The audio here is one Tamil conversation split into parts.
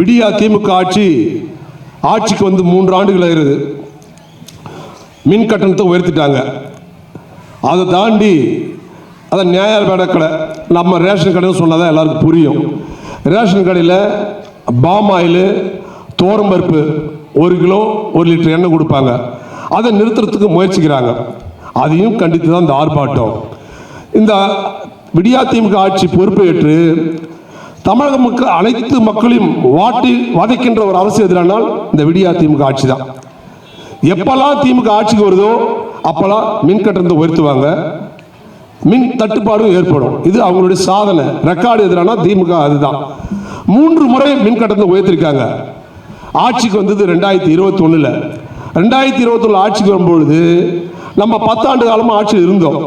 விடியா திமுக ஆட்சி ஆட்சிக்கு வந்து மூன்று ஆண்டுகள் ஆயிருது. மின் கட்டணத்தை உயர்த்திட்டாங்க. அதை தாண்டி அதை நியாய விலை கடை நம்ம ரேஷன் கடைன்னு சொன்னால் தான் எல்லாருக்கும் புரியும். ரேஷன் கடையில் பாம் ஆயில் பருப்பு ஒரு கிலோ ஒரு லிட்டர் எண்ணெய் கொடுப்பாங்க. அதை நிறுத்துறதுக்கு முயற்சிக்கிறாங்க. அதையும் கண்டித்து தான் இந்த ஆர்ப்பாட்டம். இந்த விடியா திமுக ஆட்சி பொறுப்பேற்று தமிழக மக்கள் அனைத்து மக்களையும் வாட்டி வதைக்கின்ற ஒரு அரசு எதிரானால் இந்த விடியா திமுக ஆட்சி தான் எப்பெல்லாம் திமுக ஆட்சிக்கு வருதோ அப்பெல்லாம் மின் கட்டணத்தை உயர்த்துவாங்க. மின் தட்டுப்பாடும் ஏற்படும். இது அவங்களுடைய சாதனை. ரெக்கார்டு எதிரானா திமுக அதுதான். மூன்று முறை மின் கட்டணத்தை உயர்த்திருக்காங்க. ஆட்சிக்கு வந்தது ரெண்டாயிரத்தி இருபத்தி ஒன்றில் ரெண்டாயிரத்தி இருபத்தொன்னு ஆட்சிக்கு வரும்பொழுது நம்ம பத்தாண்டு காலமாக ஆட்சியில் இருந்தோம்.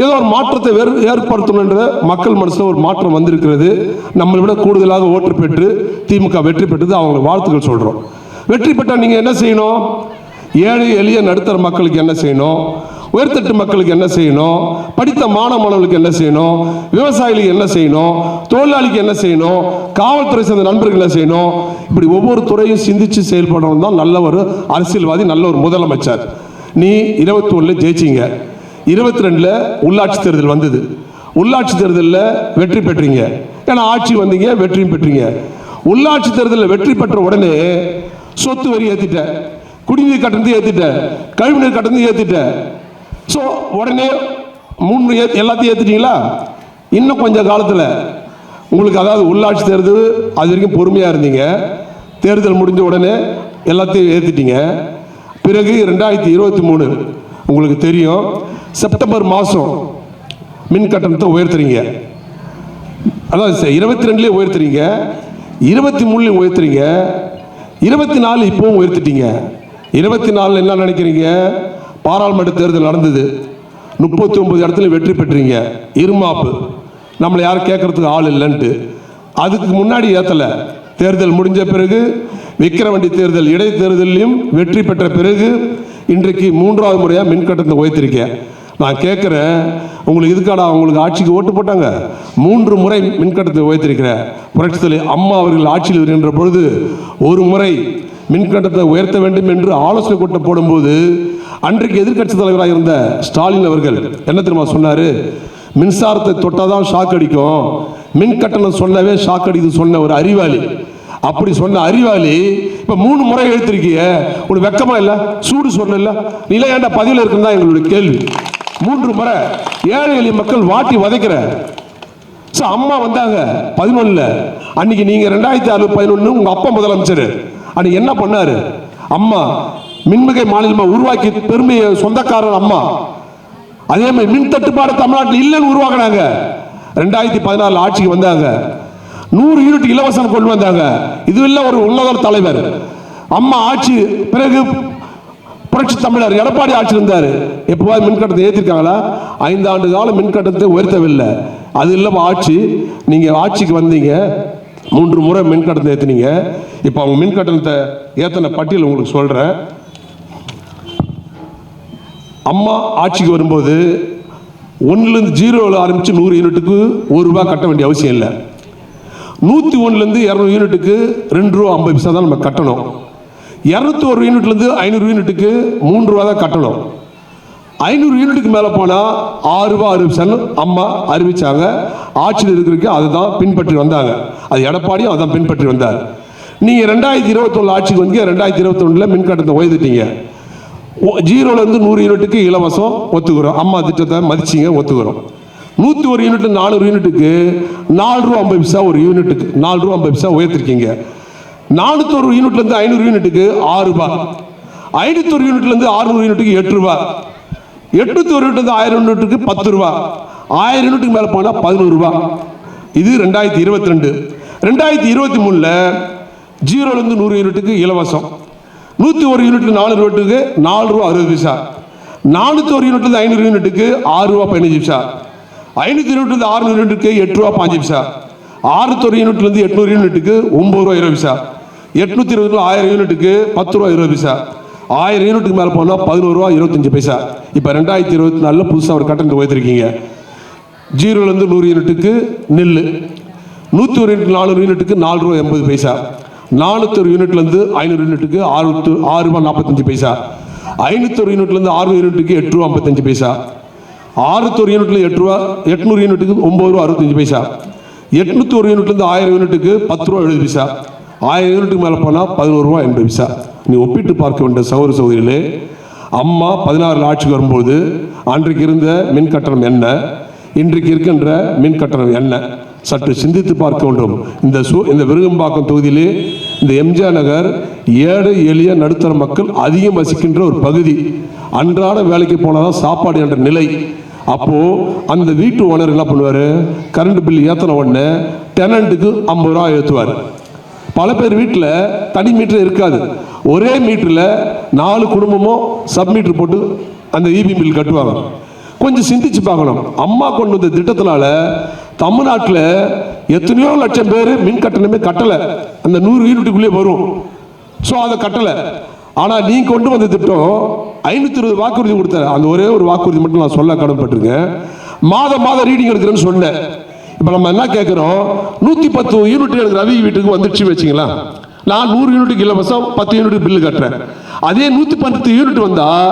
ஏதோ ஒரு மாற்றத்தை ஏற்படுத்தணும் ஏற்படுத்தணுன்ற மக்கள் மனசில் ஒரு மாற்றம் வந்திருக்கிறது. நம்மளை விட கூடுதலாக ஓட்டு பெற்று திமுக வெற்றி பெற்றது அவங்களுக்கு வாழ்த்துக்கள் சொல்கிறோம் வெற்றி பெற்றால் நீங்கள் என்ன செய்யணும்? ஏழை எளிய நடுத்தர மக்களுக்கு என்ன செய்யணும்? உயர்த்தட்டு மக்களுக்கு என்ன செய்யணும்? படித்த மாணவ மாணவர்களுக்கு என்ன செய்யணும்? விவசாயிகளுக்கு என்ன செய்யணும்? தொழிலாளிக்கு என்ன செய்யணும்? காவல்துறை சேர்ந்த நண்பர்கள் என்ன செய்யணும்? இப்படி ஒவ்வொரு துறையும் சிந்திச்சு செயல்படுறவன் தான் நல்ல ஒரு அரசியல்வாதி நல்ல ஒரு முதலமைச்சர். நீ இருபத்தி ஒன்றில் ஜெயிச்சிங்க. இருபத்தி ரெண்டில் உள்ளாட்சி தேர்தல் வந்தது. உள்ளாட்சி தேர்தலில் வெற்றி பெற்றீங்க. ஏன்னா ஆட்சி வந்தீங்க வெற்றியும் பெற்றீங்க. உள்ளாட்சி தேர்தலில் வெற்றி பெற்ற உடனே சொத்து வரி ஏற்றிட்ட குடிநீர் கட்டணத்தை ஏற்றிட்ட கழிவுநீர் கட்டணத்தை ஏற்றிட்ட ஸோ உடனே மூணு ஏ எல்லாத்தையும் ஏற்றிட்டீங்களா இன்னும் கொஞ்சம் காலத்தில் உங்களுக்கு அதாவது உள்ளாட்சி தேர்தல் அது வரைக்கும் பொறுமையாக இருந்தீங்க. தேர்தல் முடிஞ்ச உடனே எல்லாத்தையும் ஏற்றிட்டீங்க பிறகு ரெண்டாயிரத்தி இருபத்தி மூணு உங்களுக்கு தெரியும் செப்டம்பர் மாதம் மின் கட்டணத்தை உயர்த்துறீங்க. அதாவது இருபத்தி ரெண்டுலேயே உயர்த்துறீங்க இருபத்தி மூணுலேயும் உயர்த்துறீங்க இருபத்தி நாலு இப்போவும் உயர்த்திட்டீங்க. இருபத்தி நாலில் என்ன நினைக்கிறீங்க? பாராளுமன்ற தேர்தல் நடந்தது. முப்பத்தி ஒன்பது இடத்துல வெற்றி பெற்றீங்க. இருமாப்பு. நம்மளை யாரும் கேட்கறதுக்கு ஆள் இல்லைன்ட்டு. அதுக்கு முன்னாடி ஏற்றலை தேர்தல் முடிஞ்ச பிறகு விக்கிரவண்டி தேர்தல் இடைத்தேர்தலையும் வெற்றி பெற்ற பிறகு இன்றைக்கு மூன்றாவது முறையாக மின் கட்டணத்தை உயர்த்திருக்கேன். நான் கேட்குறேன் உங்களுக்கு இதுக்காடா உங்களுக்கு ஆட்சிக்கு ஓட்டு போட்டாங்க? மூன்று முறை மின்கட்டணத்தை உயர்த்திருக்கிறேன். புரட்சித்தலை அம்மா அவர்கள் ஆட்சியில் வருகின்ற பொழுது ஒரு முறை மின்கட்டணத்தை உயர்த்த வேண்டும் என்று ஆலோசனை கூட்டம் போடும்போது அன்றைக்கு எதிர்க்கட்சி தலைவராக இருந்த ஸ்டாலின் அவர்கள் என்ன தெரியுமா சொன்னார்? மின்சாரத்தை தொட்டால் தான் ஷாக் அடிக்கும். மின் கட்டணம் சொன்னவே ஷாக் அடிக்குது சொன்ன ஒரு அறிவாளி. அப்படி சொன்ன அறிவாளி இப்ப மூணு முறை எழுத்திருக்கிய உனக்கு வெக்கமா இல்ல? சூடு சொன்ன நிலை ஏண்டா பதிவில் இருக்குன்னு தான் எங்களுடைய கேள்வி. மூன்று முறை ஏழை எளிய மக்கள் வாட்டி வதைக்கிற. ஸோ அம்மா வந்தாங்க பதினொன்னுல. அன்னைக்கு நீங்க ரெண்டாயிரத்தி ஆறு பதினொன்னு உங்க அப்பா முதலமைச்சர். அன்னைக்கு என்ன பண்ணாரு? அம்மா மின்மிகை மாநிலமா உருவாக்கி பெருமையை சொந்தக்காரர் அம்மா. அதே மாதிரி மின் தட்டுப்பாடு தமிழ்நாட்டில் இல்லைன்னு உருவாக்குனாங்க. ரெண்டாயிரத்தி பதினாலு ஆட்சிக்கு வந்தாங்க. நூறு யூனிட் இலவசம் கொண்டு வந்தாங்க. இது ஒரு உன்னத தலைவர். அம்மா ஆட்சி பிறகு புரட்சி தமிழர் எடப்பாடி ஆட்சி இருந்தார். எப்போவாது மின் கட்டணத்தை ஏற்றிருக்காங்களா ஐந்து ஆண்டு காலம் மின் கட்டணத்தை உயர்த்தவில்லை. அது இல்லாமல் ஆட்சி நீங்கள் ஆட்சிக்கு வந்தீங்க. மூன்று முறை மின்கட்டணத்தை ஏற்றினீங்க இப்போ அவங்க மின் கட்டணத்தை ஏற்றின பட்டியல் உங்களுக்கு சொல்கிறேன் அம்மா ஆட்சிக்கு வரும்போது ஒன்றுலேருந்து ஜீரோவில் ஆரம்பித்து நூறு யூனிட்டுக்கு ஒரு ரூபா கட்ட வேண்டிய அவசியம் இல்லை. நூற்றி ஒன்றுலேருந்து இரநூறு யூனிட்டுக்கு ரெண்டு ரூபா ஐம்பது பைசா தான் நம்ம கட்டணும். இரநூத்தி ஒரு யூனிட்லேருந்து ஐநூறு யூனிட்டுக்கு மூன்று ரூபா தான் கட்டணும். ஐநூறு யூனிட்டுக்கு மேலே போனால் ஆறு ரூபா அறுபது அம்மா அறிவித்தாங்க ஆட்சியில் இருக்கிறதுக்கு அதுதான் பின்பற்றி வந்தாங்க. அது எடப்பாடியும் தான் பின்பற்றி வந்தார். நீங்கள் ரெண்டாயிரத்தி இருபத்தொன்று ஆட்சிக்கு வந்து ரெண்டாயிரத்தி இருபத்தொன்னில் மின்கட்டணத்தை உயர்த்திட்டீங்க. ஜீரோலேருந்து நூறு யூனிட்டுக்கு இலவசம் ஒத்துக்கிறோம். அம்மா திட்டத்தை மதிச்சிங்க ஒத்துக்கிறோம். நூற்றி ஒரு யூனிட் நானூறு யூனிட்டுக்கு நாலு ரூபா ஐம்பது பைசா ஒரு யூனிட்டுக்கு நாலு ரூபா ஐம்பது பைசா உயர்த்திருக்கீங்க. நானூற்றொரு யூனிட்லேருந்து ஐநூறு யூனிட்டுக்கு ஆறு ரூபா. ஐநூற்றொரு யூனிட்லேருந்து ஆறுநூறு யூனிட்டுக்கு எட்டு ரூபா. எட்நூத்தி ஒரு யூனிட்லேருந்து ஆயிரம் யூனிட்டுக்கு பத்து ரூபா. ஆயிரம் யூனிட்டுக்கு மேலே போனால் பதினோரு ரூபா. இது ரெண்டாயிரத்தி இருபத்தி ரெண்டு. ரெண்டாயிரத்தி இருபத்தி மூணில் ஜீரோலேருந்து நூறு யூனிட்டுக்கு இலவசம். நூற்றி ஒரு யூனிட் நாலு யூனிட்டுக்கு நாலு ரூபா அறுபது பைசா. நானூற்றி ஒரு யூனிட்லேருந்து ஐநூறு யூனிட்டுக்கு ஆறு ரூபா பதினஞ்சு பைசா. ஐநூற்றி யூனிட்லேருந்து ஆறுநூறு யூனிட்டுக்கு எட்டு ரூபா பாஞ்சு பைசா. ஆறுநூத்தொரு யூனிட்லேருந்து எட்நூறு யூனிட்டுக்கு ஒம்பது ரூபா இருபது பைசா. எட்நூற்றி இருபது ஆயிரம் யூனிட்டுக்கு பத்து ரூபா இருபது பைசா. ஆயிரம் யூனிட்டுக்கு மேலே போனால் பதினோரு ரூபா இருபத்தஞ்சு பைசா. இப்போ ரெண்டாயிரத்தி இருபத்தி நாலில் புதுசாக ஒரு கட்டணத்தை உயர்த்திருக்கீங்க. ஜீரோலேருந்து நூறு யூனிட்டுக்கு நெல் நூற்றி ஒரு யூனிட் நானூறு யூனிட்டுக்கு நாலு ரூபா எண்பது பைசா. நானூற்றொரு யூனிட்லேருந்து ஐநூறு யூனிட்டுக்கு ஆறு ஆறு ரூபா நாற்பத்தஞ்சு பைசா. ஐநூற்றொரு யூனிட்லேருந்து ஆறு யூனிட்டுக்கு எட்டு ரூபா ஐம்பத்தஞ்சு பைசா. ஆறுநூத்தொரு யூனிட்ல எட்டு ரூபா எட்நூறு யூனிட்டுக்கு ஒம்பது ரூபா அறுபத்தஞ்சு பைசா. எட்நூத்தி ஒரு யூனிட்லேருந்து ஆயிரம் யூனிட்டுக்கு பத்து ரூபா எழுபது பைசா. ஆயிரம் யூனிட்டுக்கு மேலே போனால் பதினோரு ரூபா எண்பது பைசா. நீ ஒப்பிட்டு பார்க்க வேண்டிய சகோதர சகோதரிகளே அம்மா பதினாறுல ஆட்சிக்கு வரும்போது அன்றைக்கு இருந்த மின் கட்டணம் என்ன? இன்றைக்கு இருக்கின்ற மின் கட்டணம் என்ன? சற்று சிந்தித்து பார்க்க வேண்டும். இந்த சூ இந்த விருகம்பாக்கம் தொகுதியிலே இந்த எம்ஜிஆர் நகர் ஏழை எளிய நடுத்தர மக்கள் அதிகம் வசிக்கின்ற ஒரு பகுதி. அன்றாட வேலைக்கு போனால் தான் சாப்பாடு என்ற நிலை. அப்போது அந்த வீட்டு ஓனர் என்ன பண்ணுவார்? கரண்ட் பில் ஏற்றின உடனே டெனண்ட்டுக்கு ஐம்பது ரூபா ஏற்றுவார் பல பேர் வீட்டில் தனி மீட்டர் இருக்காது. ஒரே மீட்டரில் நாலு குடும்பமும் சப் மீட்டர் போட்டு அந்த இபி பில் கட்டுவாங்க. கொஞ்சம் சிந்திச்சு பார்க்கணும். அம்மா கொண்டு வந்த திட்டத்தினால தமிழ்நாட்டில் எத்தனையோ லட்சம் பேர் மின் கட்டணமே கட்டலை. அந்த நூறு யூனிட்டுக்குள்ளே வரும். ஸோ அதை கட்டலை. ஆனால் நீ கொண்டு வந்த திட்டம் ஐநூற்றி இருபது வாக்குறுதி கொடுத்தாரு அந்த ஒரே ஒரு வாக்குறுதி மட்டும் நான் சொல்ல கடமைப்பட்டிருக்கேன். மாதம் மாதம் ரீடிங் எடுக்கிறேன்னு சொன்னேன். இப்போ நம்ம என்ன கேட்குறோம் நூற்றி பத்து யூனிட் எனக்கு ரவி வீட்டுக்கு வந்துடுச்சு வச்சிங்களா நான் நூறு யூனிட்டுக்கு இலவசம் பத்து யூனிட் பில்லு கட்டுறேன். அதே நூற்றி பத்து யூனிட் வந்தால்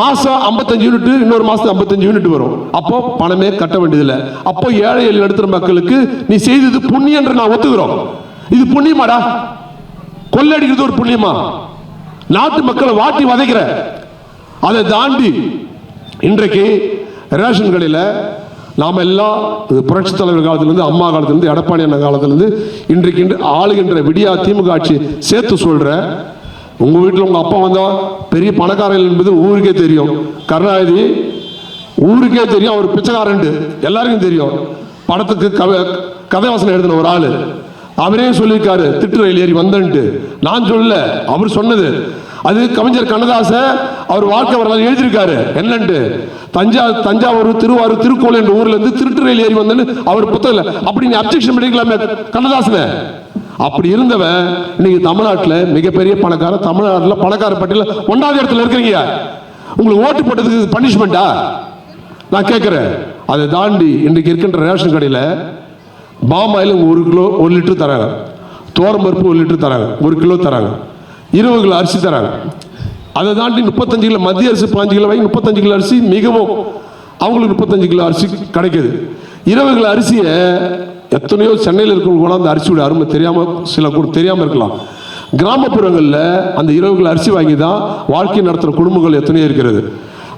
மாதம் ஐம்பத்தஞ்சு யூனிட் இன்னொரு மாதத்துக்கு ஐம்பத்தஞ்சு யூனிட் வரும். அப்போ பணமே கட்ட வேண்டியதில்லை. அப்போ ஏழை எளிய நடுத்தர மக்களுக்கு நீ செய்தது புண்ணியம் என்று நான் ஒத்துக்கிறோம். இது புண்ணியமாடா? கொள்ளடிக்கிறது ஒரு புண்ணியமா? நாட்டு மக்களை வாட்டி வதைக்கிற. அதை தாண்டி இன்றைக்கு ரேஷன் கடையில் நாம் எல்லாம் புரட்சி தலைவர் காலத்திலிருந்து அம்மா காலத்திலிருந்து எடப்பாடி அண்ணன் காலத்திலிருந்து இன்றைக்கு இன்று ஆளுகின்ற விடியா திமுக ஆட்சி சேர்த்து சொல்கிற உங்கள் வீட்டில் உங்கள் அப்பா வந்தால் பெரிய பணக்காரர்கள் என்பது ஊருக்கே தெரியும். கருணாநிதி ஊருக்கே தெரியும் அவர் பிச்சைக்காரன்ட்டு எல்லாருக்கும் தெரியும். படத்துக்கு கவ கதைவாசனம் எழுதின ஒரு ஆள். அவரே சொல்லியிருக்காரு திட்டு ரயில் ஏறி வந்தன்ட்டு. நான் சொல்லல அவர் சொன்னது. அது கவிஞர் கண்ணதாச அவர் வாழ்க்கை வரலாறு எழுதியிருக்காரு. என்னன்ட்டு? தஞ்சா தஞ்சாவூர் திருவாரூர் திருக்கோள் என்ற ஊர்ல இருந்து திருட்டு ரயில் ஏறி வந்தேன்னு அவர் புத்தகம் அப்படி நீ அப்செக்ஷன் பண்ணிக்கலாமே கண்ணதாசனை. அப்படி இருந்தவன் இன்னைக்கு தமிழ்நாட்டில் மிகப்பெரிய பணக்கார தமிழ்நாட்டில் பணக்கார பட்டியலில் ஒன்றாவது இடத்துல இருக்கிறீங்க. உங்களுக்கு ஓட்டு போட்டதுக்கு பனிஷ்மெண்ட்டா நான் கேட்குறேன். அதை தாண்டி இன்றைக்கு இருக்கின்ற ரேஷன் கடையில் பாமாயில் ஒரு கிலோ ஒரு லிட்டர் தராங்க. தோரம் பருப்பு ஒரு லிட்டர் தராங்க. ஒரு கிலோ தராங்க. இருபது கிலோ அரிசி தராங்க. அதை தாண்டி முப்பத்தஞ்சு கிலோ மத்திய அரிசி பாஞ்சு கிலோ வாங்கி முப்பத்தஞ்சு கிலோ அரிசி மிகவும் அவங்களுக்கு முப்பத்தஞ்சு கிலோ அரிசி கிடைக்குது. இருபது கிலோ அரிசியை எத்தனையோ சென்னையில் இருக்கிறவங்க கூட அந்த அரிசியோட அருமை தெரியாமல் சில கூட தெரியாமல் இருக்கலாம். கிராமப்புறங்களில் அந்த இருபது கிலோ அரிசி வாங்கி தான் வாழ்க்கை நடத்துகிற குடும்பங்கள் எத்தனையோ இருக்கிறது.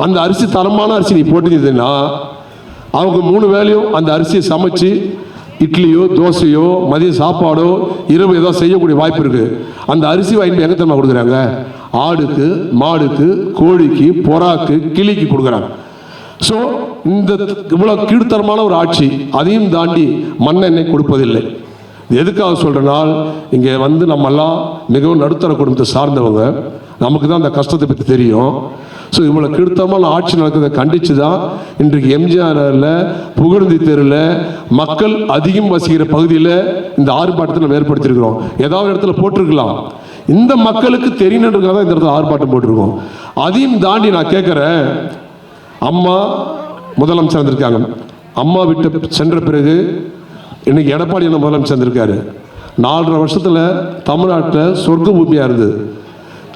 அந்த அரிசி தரமான அரிசி நீ போட்டிருந்தீங்கன்னா அவங்க மூணு வேளையும் அந்த அரிசியை சமைச்சு இட்லியோ தோசையோ மதிய சாப்பாடோ இரவு ஏதோ செய்யக்கூடிய வாய்ப்பு இருக்கு. அந்த அரிசி வாங்கி எங்கே எங்க தெரியுமா கொடுக்குறாங்க? ஆடுக்கு மாடுக்கு கோழிக்கு புறாக்கு கிளிக்கு கொடுக்குறாங்க. ஸோ இந்த இவ்வளோ கீழ்த்தரமான ஒரு ஆட்சி அதையும் தாண்டி மண்ணெண்ணெய் கொடுப்பதில்லை. எதுக்காக சொல்கிறனால் இங்கே வந்து நம்மெல்லாம் மிகவும் நடுத்தர குடும்பத்தை சார்ந்தவங்க. நமக்கு தான் அந்த கஷ்டத்தை பற்றி தெரியும். ஸோ இவ்வளோ கீழ்த்தரமான ஆட்சி நடக்கிறதை கண்டித்து தான் இன்றைக்கு எம்ஜிஆரில் புகழ்ந்தி தெருவில் மக்கள் அதிகம் வசிக்கிற பகுதியில் இந்த ஆர்ப்பாட்டத்தை நம்ம ஏற்படுத்தியிருக்கிறோம். ஏதாவது இடத்துல போட்டிருக்கலாம். இந்த மக்களுக்கு தெரியணுன்றதுக்காக தான் இந்த இடத்துல ஆர்ப்பாட்டம் போட்டிருக்கோம். அதையும் தாண்டி நான் கேட்குறேன். அம்மா முதலமைச்சர் வந்திருக்காங்க. அம்மா விட்டு சென்ற பிறகு இன்னைக்கு எடப்பாடி என்ன முதலமைச்சர் வந்திருக்காரு. நாலரை வருஷத்தில் தமிழ்நாட்டில் சொர்க்க பூமியாக இருந்தது.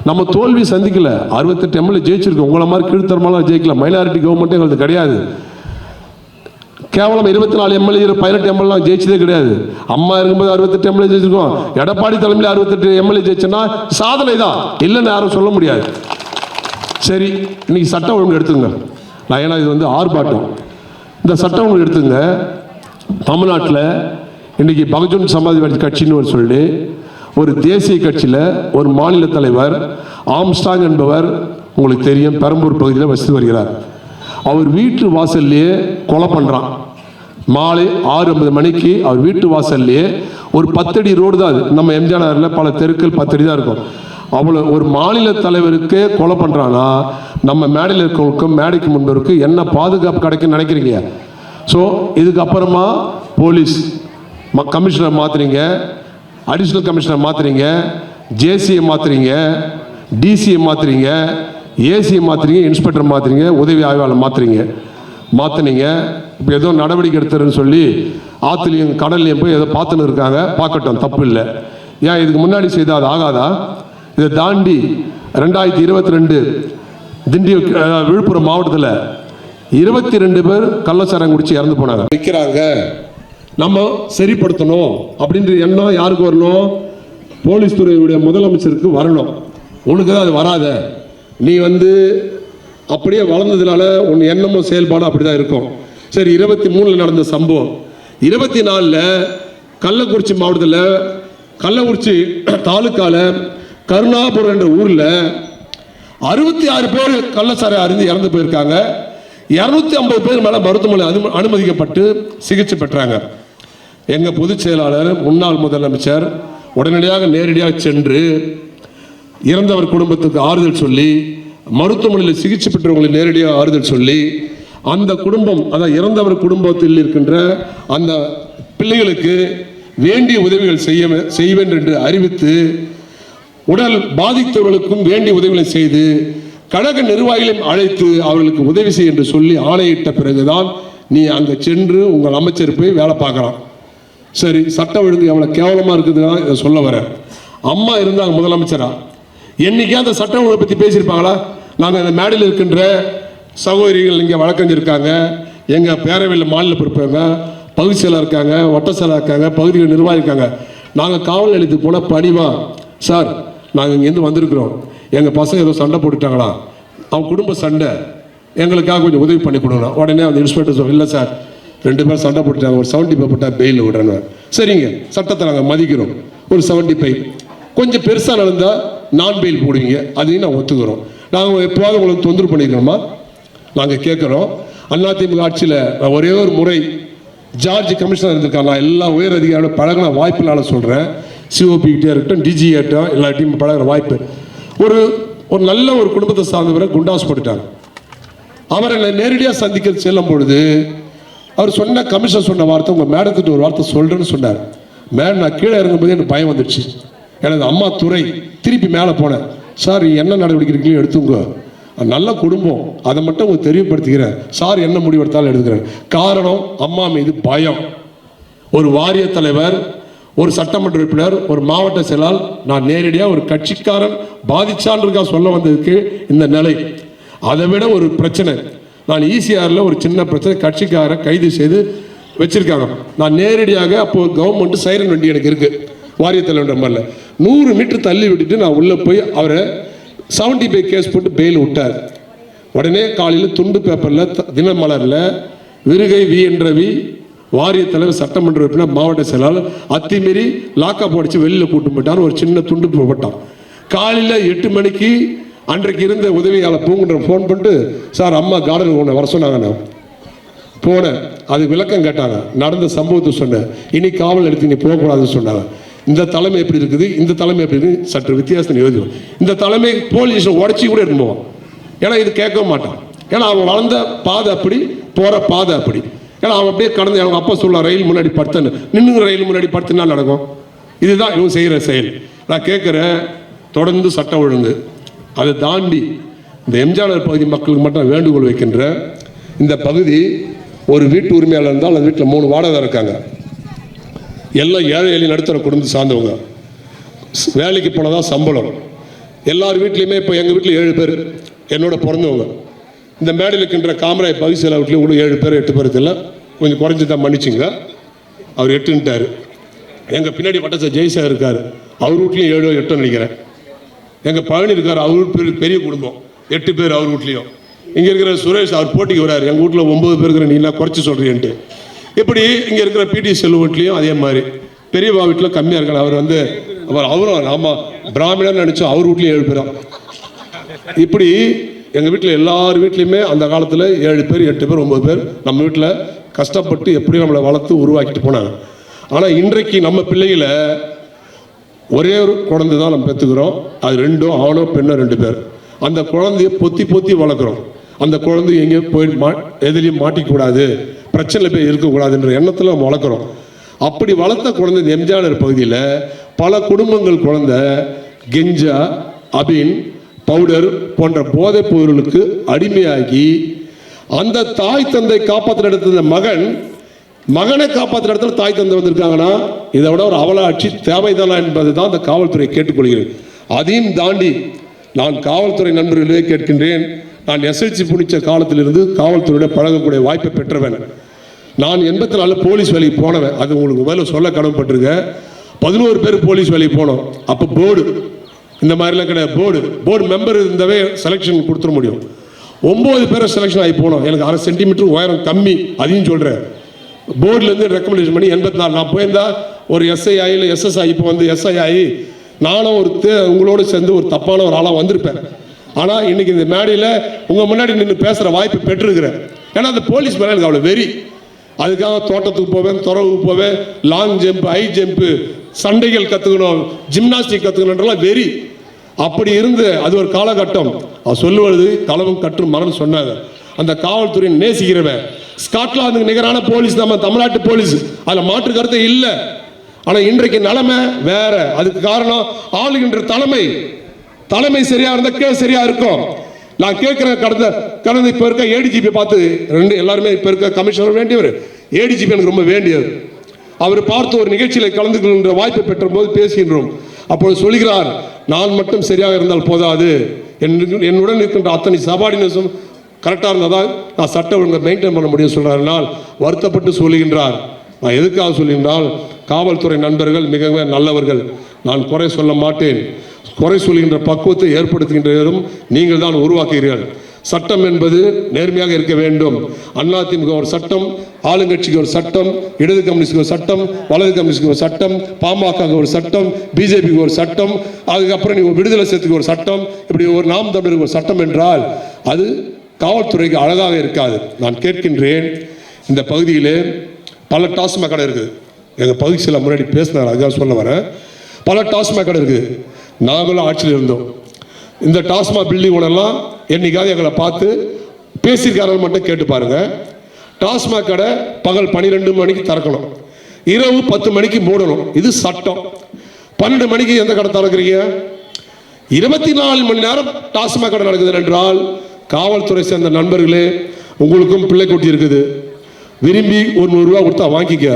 நம்ம தோல்வி சந்திக்கல. அறுபத்தெட்டு எம்எல்ஏ ஜெயிச்சிருக்கோம் உங்களை மாதிரி கீழ்த்தரமாலாம் ஜெயிக்கல. மைனாரிட்டி கவர்மெண்ட்டே எங்களுக்கு கிடையாது. கேவலம் இருபத்தி நாலு எம்எல்ஏ பதினெட்டு எம்எல்ஏலாம் ஜெயிச்சதே கிடையாது. அம்மா இருக்கும்போது அறுபத்தெட்டு எம்எல்ஏ ஜெயிச்சிருக்கோம். எடப்பாடி தலைமையில் அறுபத்தெட்டு எம்எல்ஏ ஜெயிச்சோன்னா சாதனை தான். இல்லைன்னு யாரும் சொல்ல முடியாது. சரி இன்னைக்கு சட்டம் ஒழுங்கு எடுத்துங்க நான் ஏன்னா இது வந்து ஆர்ப்பாட்டம். இந்த சட்டம் ஒழுங்கு எடுத்துங்க தமிழ்நாட்டில் இன்னைக்கு பகுஜன் சமாஜ்வாடி கட்சின்னு ஒரு சொல்லி ஒரு தேசிய கட்சியில் ஒரு மாநில தலைவர் ஆம்ஸ்டாங் என்பவர் உங்களுக்கு தெரியும் பெரம்பூர் பகுதியில் வசித்து வருகிறார். அவர் வீட்டு வாசல்லையே கொலை பண்ணுறான் மாலை ஆறு ஐம்பது மணிக்கு அவர் வீட்டு வாசல்லையே ஒரு பத்தடி ரோடு தான் அது. நம்ம எம்ஜிஆர் நகரில் பல தெருக்கள் பத்தடி தான் இருக்கும். அவ்வளோ ஒரு மாநில தலைவருக்கே கொலை பண்ணுறான்னா நம்ம மேடையில் இருக்கவங்களுக்கும் மேடைக்கு முன்பருக்கு என்ன பாதுகாப்பு கிடைக்குன்னு நினைக்கிறீங்க? ஸோ இதுக்கப்புறமா போலீஸ் ம கமிஷனர் மாற்றுறீங்க அடிஷ்னல் கமிஷனர் மாற்றுறீங்க ஜேசியை மாற்றுறீங்க டிசியை மாற்றுறீங்க ஏசியை மாற்றுறீங்க இன்ஸ்பெக்டர் மாற்றுறீங்க உதவி ஆய்வாளர் மாற்றுறீங்க மாற்றினீங்க இப்போ ஏதோ நடவடிக்கை எடுத்துருன்னு சொல்லி ஆற்றுலையும் கடல்லையும் போய் ஏதோ பார்த்துன்னு இருக்காங்க. பார்க்கட்டும் தப்பு இல்லை. ஏன் இதுக்கு முன்னாடி செய்தால் அது ஆகாதா? இதை தாண்டி ரெண்டாயிரத்தி இருபத்தி ரெண்டு திண்டி விழுப்புரம் மாவட்டத்தில் இருபத்தி ரெண்டு பேர் கள்ளச்சாரம் குடிச்சு இறந்து போனாங்க. விற்கிறாங்க நம்ம சரிப்படுத்தணும் அப்படின்ற எண்ணம் யாருக்கு வரணும்? போலீஸ் துறையுடைய முதலமைச்சருக்கு வரணும். உனக்கு தான் அது வராத. நீ வந்து அப்படியே வளர்ந்ததுனால உன் எண்ணமும் செயல்பாடும் அப்படி தான் இருக்கும். சரி இருபத்தி மூணில் நடந்த சம்பவம். இருபத்தி நாலில் கள்ளக்குறிச்சி மாவட்டத்தில் கள்ளக்குறிச்சி தாலுக்கால கருணாபுரம் என்ற ஊரில் அறுபத்தி ஆறு பேர் கள்ளச்சாரை அறிந்து இறந்து போயிருக்காங்க. இரநூத்தி ஐம்பது பேர் மேலே மருத்துவமனை அனுமதிக்கப்பட்டு சிகிச்சை பெற்றாங்க. எங்கள் பொதுச் செயலாளர் முன்னாள் முதலமைச்சர் உடனடியாக நேரடியாக சென்று இறந்தவர் குடும்பத்துக்கு ஆறுதல் சொல்லி மருத்துவமனையில் சிகிச்சை பெற்றவங்களை நேரடியாக ஆறுதல் சொல்லி அந்த குடும்பம் அதான் இறந்தவர் குடும்பத்தில் இருக்கின்ற அந்த பிள்ளைகளுக்கு வேண்டிய உதவிகள் செய்ய செய்வேன் என்று அறிவித்து உடல் பாதித்தவர்களுக்கும் வேண்டிய உதவிகளை செய்து கழக நிர்வாகிகளையும் அழைத்து அவர்களுக்கு உதவி செய் என்று சொல்லி ஆணையிட்ட பிறகுதான் நீ அங்கே சென்று உங்கள் அமைச்சர் போய் வேலை பார்க்கலாம். சரி சட்ட ஒழுங்கு எவ்வளோ கேவலமாக இருக்குதுன்னு இதை சொல்ல வரேன். அம்மா இருந்தாங்க முதலமைச்சரா? என்னைக்கே அந்த சட்ட ஒழுங்கை பற்றி பேசியிருப்பாங்களா? நாங்கள் அந்த மேடையில் இருக்கின்ற சகோதரிகள் இங்கே வழக்கறிஞருக்காங்க எங்கள் பேரவையில் மாநில பொறுப்பாங்க பகுதி செயலாக இருக்காங்க வட்ட செயலாளர் இருக்காங்க பகுதிகள் நிர்வாகி இருக்காங்க. நாங்கள் காவல் நிலையத்துக்கு போனால் பணிவா? சார் நாங்கள் இங்கேருந்து வந்திருக்கிறோம். எங்கள் பசங்க ஏதோ சண்டை போட்டுட்டாங்களா? அவன் குடும்ப சண்டை. எங்களுக்காக கொஞ்சம் உதவி பண்ணி கொடுங்க. உடனே அந்த இன்ஸ்பெக்டர் சொல்ல இல்லை சார் ரெண்டு பேரும் சண்டை போட்டுட்டாங்க. ஒரு செவன்ட்டி ஃபைவ் போட்டால் பெயில் விடுறேன்னு சரிங்க சட்டத்தை நாங்கள் மதிக்கிறோம். ஒரு செவன்ட்டி ஃபைவ் கொஞ்சம் பெருசாக நடந்தால் நான் பெயில் போடுவீங்க. அதையும் நான் ஒத்துக்கிறோம். நாங்கள் எப்போவாவது உங்களுக்கு தொந்தரவு பண்ணிக்கிறோமா? நாங்கள் கேட்குறோம் அதிமுக ஆட்சியில் நான் ஒரே ஒரு முறை ஜார்ஜ் கமிஷனர் இருந்திருக்காங்க நான் எல்லா உயர் அதிகாரியோட பழகின வாய்ப்பினால சொல்கிறேன் சிஓபி கிட்டே இருக்கட்டும் டிஜி ஆகட்டும் எல்லா டீம் பழகிற வாய்ப்பு. ஒரு ஒரு நல்ல ஒரு குடும்பத்தை சார்ந்தவரை குண்டாஸ் போட்டுட்டாங்க. அவரை நேரடியாக சந்திக்க செல்லும் பொழுது அவர் சொன்ன கமிஷன் சொன்ன வார்த்தை உங்கள் மேடத்திட்ட ஒரு வார்த்தை சொல்கிறேன்னு சொன்னார். மேடம் நான் கீழே இறங்கும்போது எனக்கு பயம் வந்துடுச்சு. எனது அம்மா துறை திருப்பி மேலே போனேன் சார் என்ன நடவடிக்கை இருக்கீங்களோ எடுத்துங்க நல்ல குடும்பம். அதை மட்டும் உங்களுக்கு தெரியப்படுத்திக்கிறேன் சார் என்ன முடிவு எடுத்தாலும் எடுத்துக்கிறேன். காரணம் அம்மா மீது பயம். ஒரு வாரிய தலைவர் ஒரு சட்டமன்ற உறுப்பினர் ஒரு மாவட்ட செயலால் நான் நேரடியாக ஒரு கட்சிக்காரன் பாதிச்சான்றதுக்காக சொல்ல வந்ததுக்கு இந்த நிலை. அதை விட ஒரு பிரச்சனை. நான் ஈசிஆரில் ஒரு சின்ன பிரச்சனை கட்சிக்காரரை கைது செய்து வச்சுருக்காங்க. நான் நேரடியாக அப்போது கவர்மெண்ட்டு சைரன் வண்டி எனக்கு இருக்குது வாரிய தலைவர் நூறு மீட்டர் தள்ளி விட்டுட்டு நான் உள்ளே போய் அவரை செவன்டி ஃபைவ் கேஸ் போட்டு பெயில் விட்டார். உடனே காலையில் துண்டு பேப்பரில் தினமலரில் விருகை வி என்ற வி வாரிய தலைவர் சட்டமன்ற உறுப்பினர் மாவட்ட செயலாளர் அத்திமீறி லாக்கப் அடித்து வெளியில் கூட்டு போயிட்டார். ஒரு சின்ன துண்டு போட்டான் காலையில் எட்டு மணிக்கு அன்றைக்கு இருந்த உதவியாளர் பூங்குன்ற ஃபோன் பண்ணிட்டு சார் அம்மா கார்டன் ஒன்று வர சொன்னாங்க நான் போனேன். அது விளக்கம் கேட்டாங்க. நடந்த சம்பவத்தை சொன்னேன். இனி காவல் எடுத்து நீ போகக்கூடாதுன்னு சொன்னாங்க. இந்த தலைமை எப்படி இருக்குது? இந்த தலைமை எப்படி இருக்குது? சற்று வித்தியாசம் எழுதுவோம் இந்த தலைமை போலீஸ் உடச்சி கூட எடுத்து ஏன்னா இது கேட்க மாட்டான். ஏன்னா அவன் வளர்ந்த பாதை அப்படி போகிற பாதை அப்படி. ஏன்னா அவன் அப்படியே கடந்து அவங்க அப்பா சொல்ல ரயில் முன்னாடி படுத்தன்னு. நின்று ரயில் முன்னாடி படுத்துனா நடக்கும்? இதுதான் இவன் செய்கிற செயல். நான் கேட்குறேன் தொடர்ந்து சட்டம் ஒழுங்கு. அதை தாண்டி இந்த எம்ஜிஆர் பகுதி மக்களுக்கு மட்டும் வேண்டுகோள் வைக்கின்ற இந்த பகுதி ஒரு வீட்டு உரிமையாளர் இருந்தால் அந்த வீட்டில் மூணு வாடகை இருக்காங்க. எல்லாம் ஏழை எளி நடுத்தர குடும்பத்தை சார்ந்தவங்க. ஸ்- வேலைக்கு போனதான் சம்பளம். எல்லார் வீட்லேயுமே இப்போ எங்கள் வீட்டில் ஏழு பேர் என்னோட பிறந்தவங்க. இந்த மேடையில் இருக்கின்ற காமராய் பகுதி சில வீட்லேயும் கூட ஏழு பேர் எட்டு பேர் தெரியல. கொஞ்சம் குறைஞ்சி தான் மன்னிச்சிங்க. அவர் எட்டுன்ட்டார் எங்கள் பின்னாடி வட்டச்ச ஜெய்சார் இருக்கார். அவர் வீட்லேயும் ஏழோ எட்டோ நினைக்கிறேன். எங்கள் பழனி இருக்கார் அவர் பெரிய- பெரிய குடும்பம். எட்டு பேர் அவர் வீட்லேயும். இங்கே இருக்கிற சுரேஷ் அவர் போட்டிக்கு வராரு. எங்கள் வீட்டில் ஒம்பது பேர் இருக்கிற நீங்களாக குறைச்சி சொல்கிறீன்ட்டு இப்படி இங்கே இருக்கிற பிடி செல்வ வீட்லேயும் அதே மாதிரி. பெரியவா வீட்டில் கம்மியாக இருக்கார். அவர் வந்து அவர் அவரும் ஆமாம் பிராமணன் நினச்சோம் அவர் வீட்லேயும் ஏழு பேரும் இப்படி எங்கள் வீட்டில் எல்லார் வீட்லேயுமே அந்த காலத்தில் ஏழு பேர் எட்டு பேர் ஒம்பது பேர் நம்ம வீட்டில் கஷ்டப்பட்டு எப்படி நம்மளை வளர்த்து உருவாக்கிட்டு போனாங்க. ஆனால் இன்றைக்கு நம்ம பிள்ளைகளை ஒரே ஒரு குழந்தை தான் நம்ம பெற்றுக்கிறோம். அது ரெண்டும் ஆணோ பெண்ணோ ரெண்டு பேர். அந்த குழந்தைய பொத்தி பொத்தி வளர்க்குறோம். அந்த குழந்தை எங்கேயும் போய் மா எதிலையும் மாட்டிக்கூடாது. பிரச்சனை போய் இருக்கக்கூடாதுன்ற எண்ணத்தில் நம்ம வளர்க்குறோம். அப்படி வளர்த்த குழந்தை இந்த எம்ஜிஆர் பகுதியில் பல குடும்பங்கள் குழந்தை கெஞ்சா அபின் பவுடர் போன்ற போதைப் பொருளுக்கு அடிமையாகி அந்த தாய் தந்தை காப்பாற்ற எடுத்த மகன் மகனை காப்பாற்றுற இடத்துல தாய் தந்தை வந்திருக்காங்கன்னா இதை விட ஒரு அவலாட்சி தேவைதானா என்பதை தான் அந்த காவல்துறை கேட்டுக்கொள்கிறேன் அதையும் தாண்டி நான் காவல்துறை நண்பர்களே கேட்கின்றேன் நான் எஸ்எல்சி பிடிச்ச காலத்திலிருந்து காவல்துறையோட பழகக்கூடிய வாய்ப்பை பெற்றவன். நான் எண்பத்தி நாலு போலீஸ் வேலைக்கு போனவன். அது உங்களுக்கு முதல்ல சொல்ல கடமைப்பட்டிருக்கேன். பதினோரு பேர் போலீஸ் வேலைக்கு போனோம். அப்போ போர்டு. இந்த மாதிரிலாம் கிடையாது. போர்டு. போர்டு மெம்பர் இருந்தவே செலெக்ஷன் கொடுத்துட முடியும். ஒம்பது பேரை செலெக்ஷன் ஆகி போனோம். எனக்கு அரை சென்டிமீட்டர் உயரம் கம்மி. அதையும் சொல்கிறேன் போர்டுலேருந்து ரெக்கமெண்டேஷன் பண்ணி எண்பத்தி நாலு. நான் போயிருந்தா ஒரு எஸ்ஐ இல்லை எஸ்எஸ்ஐ இப்போ வந்து எஸ்ஐ ஆகி நானும் ஒரு உங்களோடு உங்களோட சேர்ந்து ஒரு தப்பான ஒரு ஆளாக வந்திருப்பேன். ஆனால் இன்னைக்கு இந்த மேடையில் உங்கள் முன்னாடி நின்று பேசுகிற வாய்ப்பு பெற்றிருக்கிறேன். ஏன்னா அந்த போலீஸ் மேலே எனக்கு அவ்வளோ வெறி. அதுக்காக தோட்டத்துக்கு போவேன் துறவுக்கு போவேன் லாங் ஜம்ப் ஹை ஜம்ப்பு சண்டைகள் கற்றுக்கணும் ஜிம்னாஸ்டிக் கற்றுக்கணுன்றலாம் வெறி. அப்படி இருந்து அது ஒரு காலகட்டம். அவர் சொல்லுவது களவும் கற்றும் மரணம் சொன்னாங்க. அந்த காவல்துறையை நேசிக்கிறவன். ஸ்காட்லாந்துக்கு நிகரான போலீஸ் நம்ம தமிழ்நாட்டு போலீஸ். அதில் மாற்று கருத்து இல்லை. ஆனால் இன்றைக்கு நிலைமை வேற. அதுக்கு காரணம் ஆளுகின்ற தலைமை. தலைமை சரியா இருந்தா கே சரியா இருக்கும். நான் கேட்கிறேன் கடந்த கடந்த இப்போ இருக்க ஏடிஜிபி பார்த்து ரெண்டு எல்லாருமே இப்போ இருக்க கமிஷனர் வேண்டியவர். ஏடிஜிபி எனக்கு ரொம்ப வேண்டியவர். அவர் பார்த்து ஒரு நிகழ்ச்சியில் கலந்து கொள்கின்ற வாய்ப்பை பெற்ற போது பேசுகின்றோம். அப்பொழுது சொல்கிறார் நான் மட்டும் சரியாக இருந்தால் போதாது. என்- என்னுடன் இருக்கின்ற அத்தனை சபார்டினஸும் கரெக்டாக இருந்தால் தான் நான் சட்ட ஒழுங்கை மெயின்டைன் பண்ண முடியும் சொல்கிறார்கள் வருத்தப்பட்டு சொல்லுகின்றார். நான் எதுக்காக சொல்லுகின்றால் காவல்துறை நண்பர்கள் மிகவும் நல்லவர்கள். நான் குறை சொல்ல மாட்டேன். குறை சொல்கின்ற பக்குவத்தை ஏற்படுத்துகின்றவரும் நீங்கள் தான் உருவாக்குகிறீர்கள். சட்டம் என்பது நேர்மையாக இருக்க வேண்டும். அதிமுக ஒரு சட்டம் ஆளுங்கட்சிக்கு ஒரு சட்டம் இடது கம்யூனிஸ்டுக்கு ஒரு சட்டம் வலது கம்யூனிஸ்டுக்கு ஒரு சட்டம் பாமக ஒரு சட்டம் பிஜேபிக்கு ஒரு சட்டம் அதுக்கப்புறம் நீ விடுதலை சேர்த்துக்கு ஒரு சட்டம் இப்படி ஒரு நாம் தமிழருக்கு ஒரு சட்டம் என்றால் அது காவல்துறைக்கு அழகாக இருக்காது. நான் கேட்கின்றேன் இந்த பகுதியிலே பல டாஸ்மாக் கடை இருக்குது. எங்கள் பகுதி சில முன்னாடி பேசினார் அதுக்காக சொல்ல வரேன். பல டாஸ்மாக் கடை இருக்குது. நாங்களும் ஆட்சியில் இருந்தோம். இந்த டாஸ்மாக் பில்டிங் எல்லாம் என்னைக்காவது எங்களை பார்த்து பேசியிருக்காரங்க மட்டும் கேட்டு பாருங்கள் டாஸ்மாக் கடை பகல் பன்னிரெண்டு மணிக்கு திறக்கணும். இரவு பத்து மணிக்கு மூடணும். இது சட்டம். பன்னெண்டு மணிக்கு எந்த கடை திறக்கிறீங்க? இருபத்தி நாலு மணி நேரம் டாஸ்மாக் கடை நடக்குது என்றால் காவல்துறை சேர்ந்த நண்பர்களே உங்களுக்கும் பிள்ளை குட்டி இருக்குது. விரும்பி ஒரு நூறுரூவா கொடுத்தா வாங்கிக்க.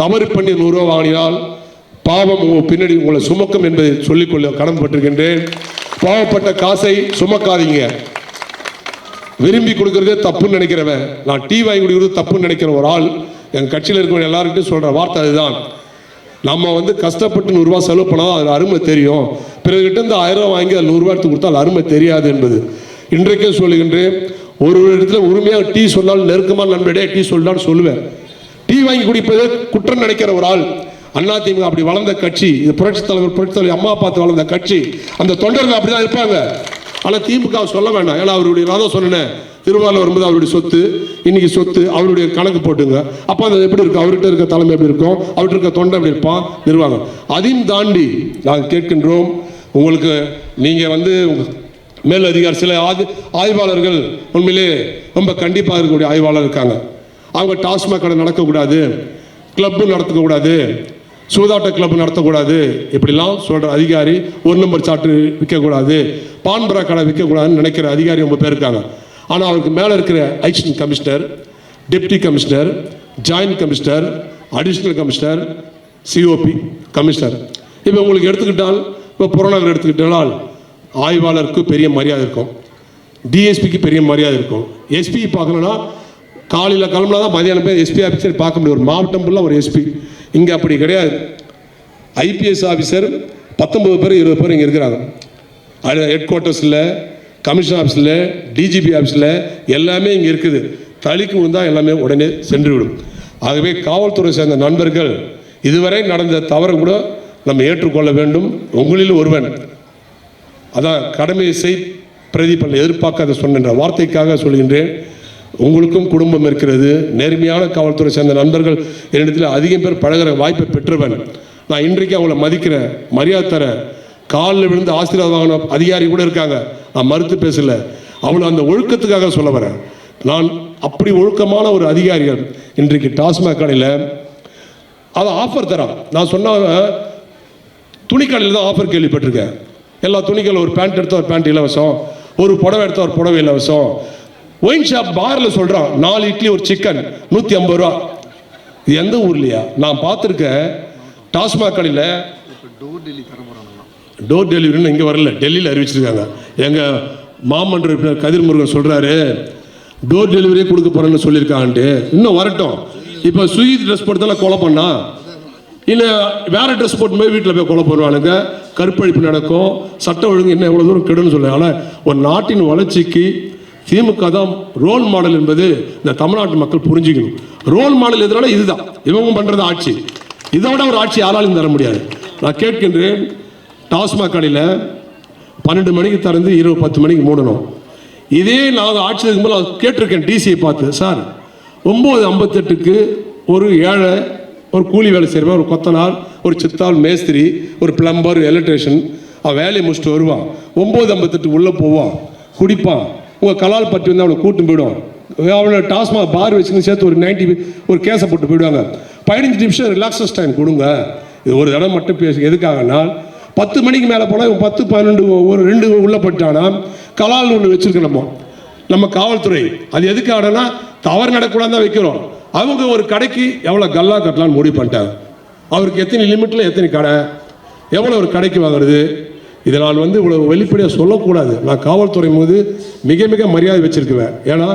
தவறு பண்ணி நூறுரூவா வாங்கினால் பாவம் உங்கள் பின்னாடி உங்களை சுமக்கும் என்பதை சொல்லிக்கொள்ள கடமைப்பட்டிருக்கின்றேன். பாவப்பட்ட காசை சுமக்காதீங்க. விரும்பி கொடுக்கறதே தப்புன்னு நினைக்கிறவன். நான் டீ வாங்கி கொடுக்குறது தப்புன்னு நினைக்கிற ஒரு ஆள் எங்கள் கட்சியில் இருக்கிற எல்லாருக்கிட்டும் சொல்கிற வார்த்தை அதுதான். நம்ம வந்து கஷ்டப்பட்டு நூறுரூவா செலவு பண்ணால் அது அருமை தெரியும். பிறகுகிட்ட இந்த ஆயிரம் ரூபா வாங்கி அதில் நூறுரூவா எடுத்து கொடுத்தா அது அருமை தெரியாது என்பது. இன்றைக்கே சொல்லுகின்றேன் ஒரு ஒரு இடத்துல உரிமையாக டீ சொன்னால் நெருக்கமான நண்படே டீ சொல்லான்னு சொல்லுவேன். டீ வாங்கி குடிப்பது குற்றம் நினைக்கிற ஒரு ஆள். அதிமுக அப்படி வளர்ந்த கட்சி இது புரட்சி தலைவர் புரட்சி தலைவர் அம்மா பார்த்து வளர்ந்த கட்சி. அந்த தொண்டர்கள் அப்படிதான் இருப்பாங்க. ஆனால் திமுக சொல்ல வேண்டாம் ஏன்னா அவருடைய நான் தான் சொன்னேன் திருவாரூர் வரும்போது அவருடைய சொத்து இன்னைக்கு சொத்து அவருடைய கணக்கு போட்டுங்க. அப்போ அது எப்படி இருக்கும்? அவர்கிட்ட இருக்க தலைமை எப்படி இருக்கும்? அவர்கிட்ட இருக்க தொண்டை எப்படி இருப்பான்? நிர்வாகம். அதையும் தாண்டி நாங்கள் கேட்கின்றோம் உங்களுக்கு நீங்கள் வந்து மேல் அதிகாரி சில ஆதி ஆய்வாளர்கள் உண்மையிலே ரொம்ப கண்டிப்பாக இருக்கக்கூடிய ஆய்வாளர் இருக்காங்க. அவங்க டாஸ்மாக் கடை நடக்கக்கூடாது கிளப்பு நடத்தக்கூடாது சூதாட்ட கிளப் நடத்தக்கூடாது இப்படிலாம் சொல்கிற அதிகாரி ஒரு நம்பர் சாட்டு விற்கக்கூடாது பான்பரா கடை விற்கக்கூடாதுன்னு நினைக்கிற அதிகாரி ரொம்ப பேர் இருக்காங்க. ஆனால் அவருக்கு மேலே இருக்கிற ஐஷன் commissioner deputy commissioner joint commissioner additional commissioner COP commissioner இப்போ உங்களுக்கு எடுத்துக்கிட்டால் இப்போ புறநகர் எடுத்துக்கிட்டால் ஆய்வாளருக்கு பெரிய மரியாதை இருக்கும். டிஎஸ்பிக்கு பெரிய மரியாதை இருக்கும். எஸ்பி பார்க்கணுன்னா காலையில் கிளம்புனா தான் மதியானம் பேர் எஸ்பி ஆஃபீஸர் பார்க்க முடியும். ஒரு மாவட்டம் ஃபுல்லாக ஒரு எஸ்பி இங்கே அப்படி கிடையாது. ஐபிஎஸ் ஆஃபீஸர் பத்தொம்பது பேர் இருபது பேர் இங்கே இருக்கிறாங்க. அது ஹெட் குவார்ட்டர்ஸில் கமிஷன் ஆஃபீஸில் டிஜிபி ஆஃபீஸில் எல்லாமே இங்கே இருக்குது. தளிக்கு விழுந்தால் எல்லாமே உடனே சென்றுவிடும். ஆகவே காவல்துறை சேர்ந்த நண்பர்கள் இதுவரை நடந்த தவறு கூட நம்ம ஏற்றுக்கொள்ள வேண்டும். உங்களில் ஒருவன் அதான் கடமையை செய் பிரதிபலன் எதிர்பார்க்காத சொன்ன வார்த்தைக்காக சொல்கின்றேன். உங்களுக்கும் குடும்பம் இருக்கிறது. நேர்மையான காவல்துறை சேர்ந்த நண்பர்கள் என்னிடத்தில் அதிகம் பேர் பழகுற வாய்ப்பை பெற்றவன். நான் இன்றைக்கு அவங்கள மதிக்கிறேன் மரியாதை தரேன் காலில் விழுந்து ஆசீர்வாதம் வாங்கின அதிகாரி கூட இருக்காங்க. நான் மறுத்து பேசல. அவளை அந்த ஒழுக்கத்துக்காக சொல்ல வரேன். நான் அப்படி ஒழுக்கமான ஒரு அதிகாரிகள் இன்றைக்கு டாஸ்மாக் கடையில் அதை ஆஃபர் தரான். நான் சொன்ன துணிக்கடையில் தான் ஆஃபர் கேள்விப்பட்டிருக்கேன். எல்லா துணிக்கடையில் ஒரு பேண்ட் எடுத்தால் ஒரு பேண்ட் இலவசம் ஒரு புடவை எடுத்தால் ஒரு புடவை இலவசம். ஒயின் ஷாப் பாரில் சொல்கிறான் நாலு இட்லி ஒரு சிக்கன் நூற்றி ஐம்பது ரூபா. இது எந்த ஊர்லையா? நான் பார்த்துருக்கேன் டாஸ்மாக் கடையில் டோர் டெலிவரின்னு இங்கே வரல டெல்லியில் அறிவிச்சிருக்காங்க. எங்கள் மாமன்ற கதிர் முருகன் சொல்கிறாரு டோர் டெலிவரியே கொடுக்க போகிறேன்னு சொல்லியிருக்கான்ட்டு. இன்னும் வரட்டும். இப்போ ஸ்விகி ட்ரெஸ் போட்டு கொலை பண்ணா? இல்லை வேற ட்ரெஸ் போட்டு போய் வீட்டில் போய் கொலை பண்ணுவானுங்க கற்பழிப்பு நடக்கும். சட்ட ஒழுங்கு என்ன எவ்வளோ தூரம் கெடுன்னு சொல்ல ஆனால் ஒரு நாட்டின் வளர்ச்சிக்கு திமுக தான் ரோல் மாடல் என்பது இந்த தமிழ்நாட்டு மக்கள் புரிஞ்சுக்கணும். ரோல் மாடல் எதனால இதுதான். இவங்க பண்ணுறது ஆட்சி. இதை விட ஒரு ஆட்சி யாராலும் தர முடியாது. நான் கேட்கின்றேன் டாஸ்மாக் கடையில் பன்னெண்டு மணிக்கு திறந்து இரவு பத்து மணிக்கு மூடணும். இதே நாங்கள் ஆட்சி இருக்கும்போது கேட்டிருக்கேன் டிசியை பார்த்து. சார் ஒம்பது ஐம்பத்தெட்டுக்கு ஒரு ஏழை ஒரு கூலி வேலை செய்கிறவன் ஒரு கொத்தனார் ஒரு சித்தாள் மேஸ்திரி ஒரு பிளம்பர் எலக்ட்ரிஷியன் அவன் வேலையை முடிச்சுட்டு வருவான். ஒம்பது ஐம்பத்தெட்டு உள்ளே போவான். குடிப்பான். உங்கள் கலால் பட்டி வந்து அவனை கூட்டும் போயிடும் அவனை டாஸ்மாக் பார் வச்சுன்னு சேர்த்து ஒரு நைன்டி ஒரு கேஸை போட்டு போயிடுவாங்க. பதினஞ்சு நிமிஷம் ரிலாக்ஸஸ் டைம் கொடுங்க. இது ஒரு தடவை மட்டும் பேசு எதுக்காகனா பத்து மணிக்கு மேலே போனால் இவன் பத்து பன்னெண்டு ஒரு ரெண்டு உள்ளே போட்டானா கலால் ஒன்று வச்சிருக்கோம் நம்ம நம்ம காவல்துறை. அது எதுக்காகனா தவறு நடக்கூடாது தான் வைக்கிறோம். அவங்க ஒரு கடைக்கு எவ்வளோ கல்லா கட்டலாம்னு முடிவு பண்ணிட்டாங்க. அவருக்கு எத்தனை லிமிட்டில் எத்தனை கடை? எவ்வளோ ஒரு கடைக்கு வாங்குறது? இதை நான் வந்து இவ்வளோ வெளிப்படையாக சொல்லக்கூடாது. நான் காவல்துறை போது மிக மிக மரியாதை வச்சுருக்குவேன். ஏன்னா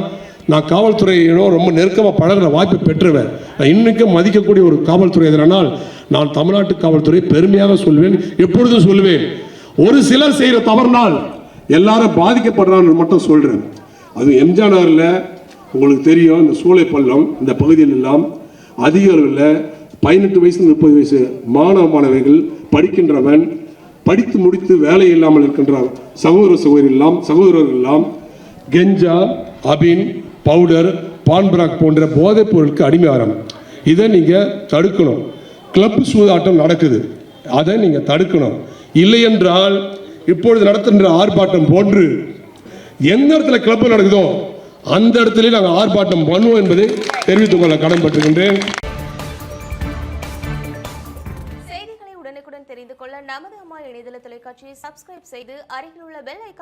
நான் காவல்துறையினோட ரொம்ப நெருக்கமாக பழகிற வாய்ப்பு பெற்றுவேன். நான் இன்னைக்கும் மதிக்கக்கூடிய ஒரு காவல்துறை எதனால் நான் தமிழ்நாட்டு காவல்துறை பெருமையாக சொல்வேன் எப்பொழுதும் சொல்லுவேன் ஒரு சிலர் செய்கிற தவறுனால் எல்லாரும் பாதிக்கப்படுறான்னு மட்டும் சொல்கிறேன் அது எம்ஜிஆர் நகரில் உங்களுக்கு தெரியும் இந்த சூளைப்பள்ளம் இந்த பகுதியில் எல்லாம் அதிக அளவில் பதினெட்டு வயசு முப்பது வயசு மாணவ மாணவிகள் படிக்கின்றவன் படித்து முடித்து வேலை இல்லாமல் இருக்கின்ற சகோதர சகோதரி எல்லாம் சகோதரர்கள் எல்லாம் கெஞ்சா அபின் பவுடர் பான்பராக் போன்ற போதைப் பொருளுக்கு அடிமையாரம். இதை நீங்கள் தடுக்கணும். கிளப் சூதாட்டம் நடக்குது. அதை நீங்கள் தடுக்கணும். இல்லை என்றால் இப்பொழுது நடத்துகின்ற ஆர்ப்பாட்டம் போன்று எந்த இடத்துல கிளப்பு நடக்குதோ அந்த இடத்துல நாங்கள் ஆர்ப்பாட்டம் பண்ணுவோம் என்பதை தெரிவித்துக் கொள்ள கடன்பட்டிருக்கின்றேன் செய்திகளை உடனுக்குடன் தெரிந்து கொள்ள நமது அம்மா இணையதள தொலைக்காட்சியை சப்ஸ்கிரைப் செய்து அருகில் உள்ள பெல் ஐக்கான்